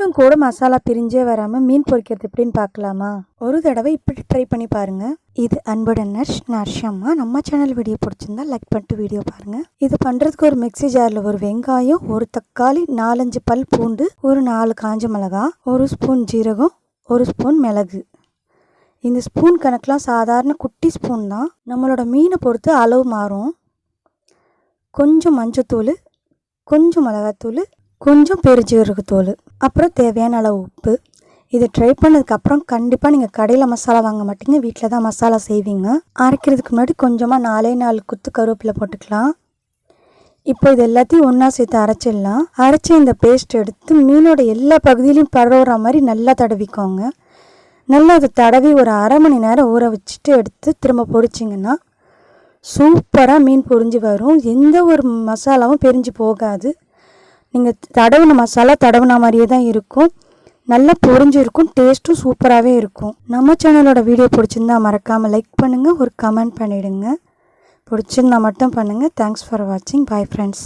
கொஞ்சம் கூட மசாலா பிரிஞ்சே வராமல் மீன் பொரிக்கிறது எப்படின்னு பார்க்கலாமா? ஒரு தடவை இப்படி ட்ரை பண்ணி பாருங்கள் இது அன்புடன் நர்ஷ் நர்ஷம்மா நம்ம சேனல் வீடியோ பிடிச்சிருந்தா லைக் பண்ணிட்டு வீடியோ பாருங்கள் இது பண்ணுறதுக்கு ஒரு மிக்ஸி ஜாரில் ஒரு வெங்காயம் ஒரு தக்காளி நாலஞ்சு பல் பூண்டு ஒரு நாலு காஞ்ச மிளகா ஒரு ஸ்பூன் ஜீரகம் ஒரு ஸ்பூன் மிளகு. இந்த ஸ்பூன் கணக்கெலாம் சாதாரண குட்டி ஸ்பூன் தான். நம்மளோட மீனை பொறுத்து அளவு மாறும். கொஞ்சம் மஞ்சத்தூள் கொஞ்சம் மிளகாத்தூள் கொஞ்சம் பெருஜீரகத்தூள் அப்புறம் தேவையான அளவு உப்பு. இது ட்ரை பண்ணதுக்கப்புறம் கண்டிப்பாக நீங்கள் கடையில் மசாலா வாங்க மாட்டீங்க. வீட்டில் தான் மசாலா செய்வீங்க. அரைக்கிறதுக்கு முன்னாடி கொஞ்சமாக நாலே நாலு குத்து கருவேப்பிலை போட்டுக்கலாம். இப்போ இது எல்லாத்தையும் ஒன்றா சேர்த்து அரைச்சிடலாம். அரைச்சி இந்த பேஸ்ட் எடுத்து மீனோட எல்லா பகுதியிலையும் பரவுற மாதிரி நல்லா தடவிக்கோங்க. நல்லா அதை தடவி ஒரு அரை மணி நேரம் ஊற வச்சுட்டு எடுத்து திரும்ப பொரிச்சிங்கன்னா சூப்பராக மீன் பொரிஞ்சு வரும். எந்த ஒரு மசாலாவும் பிரிஞ்சு போகாது. நீங்கள் தடவுன மசாலா தடவுன மாதிரியே தான் இருக்கும். நல்லா பொறிஞ்சிருக்கும் டேஸ்ட்டும் சூப்பராகவே இருக்கும். நம்ம சேனலோட வீடியோ பிடிச்சிருந்தா மறக்காமல் லைக் பண்ணுங்கள் ஒரு கமெண்ட் பண்ணிவிடுங்க பிடிச்சிருந்தா மட்டும் பண்ணுங்கள் தேங்க்ஸ் ஃபார் வாட்சிங் பாய் ஃப்ரெண்ட்ஸ்